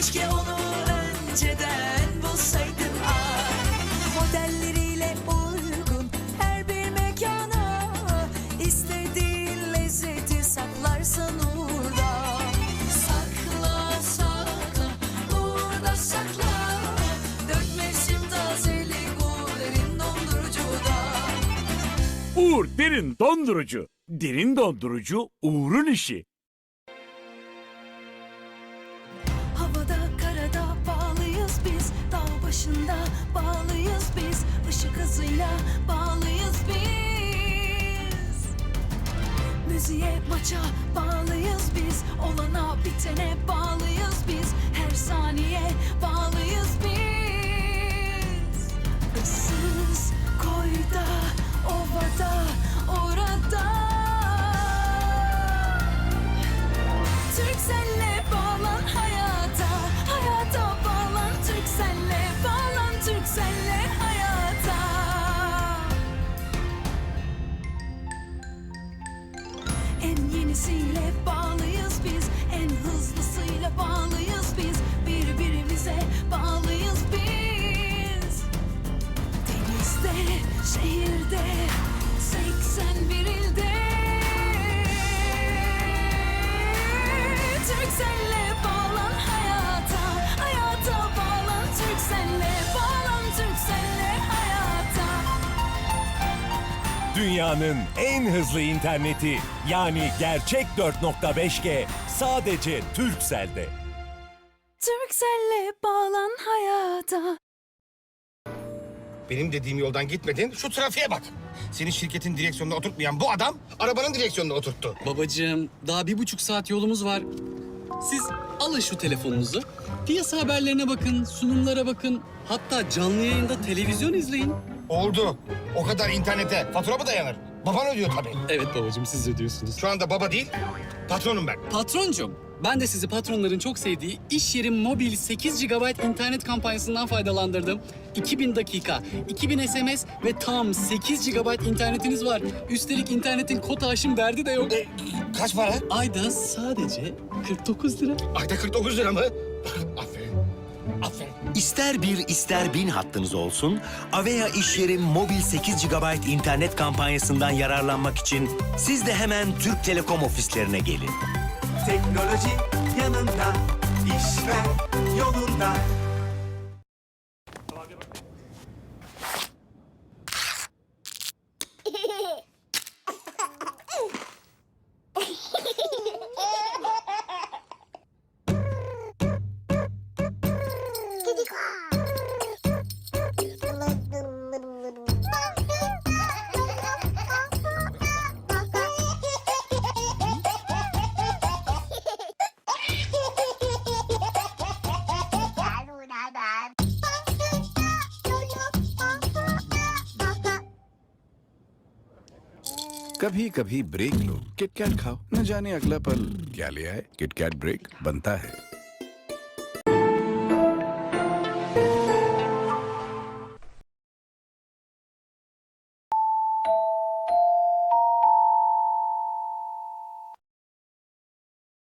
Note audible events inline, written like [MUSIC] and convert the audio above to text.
Keşke onu önceden bulsaydım ah. Modelleriyle uygun her bir mekana. İstediğin lezzeti saklarsın orada Sakla sakla burada sakla. Dört mevsim tazelik derin dondurucuda. Uğur Derin Dondurucu. Derin Dondurucu Uğur'un işi. Bağlıyız biz Işık hızıyla bağlıyız biz. Müziğe maça bağlıyız şehirde, 81 ilde. Türkcell'le bağlan hayata, hayata bağlan Türkcell'le bağlan Türkcell'le hayata. Dünyanın en hızlı interneti yani gerçek 4.5G sadece Turkcell'de. Türkcell'le bağlan hayata. Benim dediğim yoldan gitmedin. Şu trafiğe bak. Senin şirketin direksiyonuna oturtmayan bu adam arabanın direksiyonuna oturttu. Babacığım daha bir buçuk saat yolumuz var. Siz alın şu telefonunuzu. Piyasa haberlerine bakın, sunumlara bakın. Hatta canlı yayında televizyon izleyin. Oldu. O kadar internete fatura mı dayanır? Baban ödüyor tabii. Evet babacığım siz ödüyorsunuz. Şu anda baba değil, patronum ben. Patroncum, ben de sizi patronların çok sevdiği iş yerim mobil 8 GB internet kampanyasından faydalandırdım. 2000 dakika, 2000 SMS ve tam 8 GB internetiniz var. Üstelik internetin kota aşım verdi de yok. E, kaç para? Ayda sadece 49 lira. Ayda 49 lira mı? [LAUGHS] Aferin. Aferin. İster bir ister bin hattınız olsun, Avea İş Yeri mobil 8 GB internet kampanyasından yararlanmak için siz de hemen Türk Telekom ofislerine gelin. Teknoloji yanında, işler yolunda. कभी कभी ब्रेक लो। किटकैट खाओ। न जाने अगला पल क्या ले आए? किटकैट ब्रेक बनता है।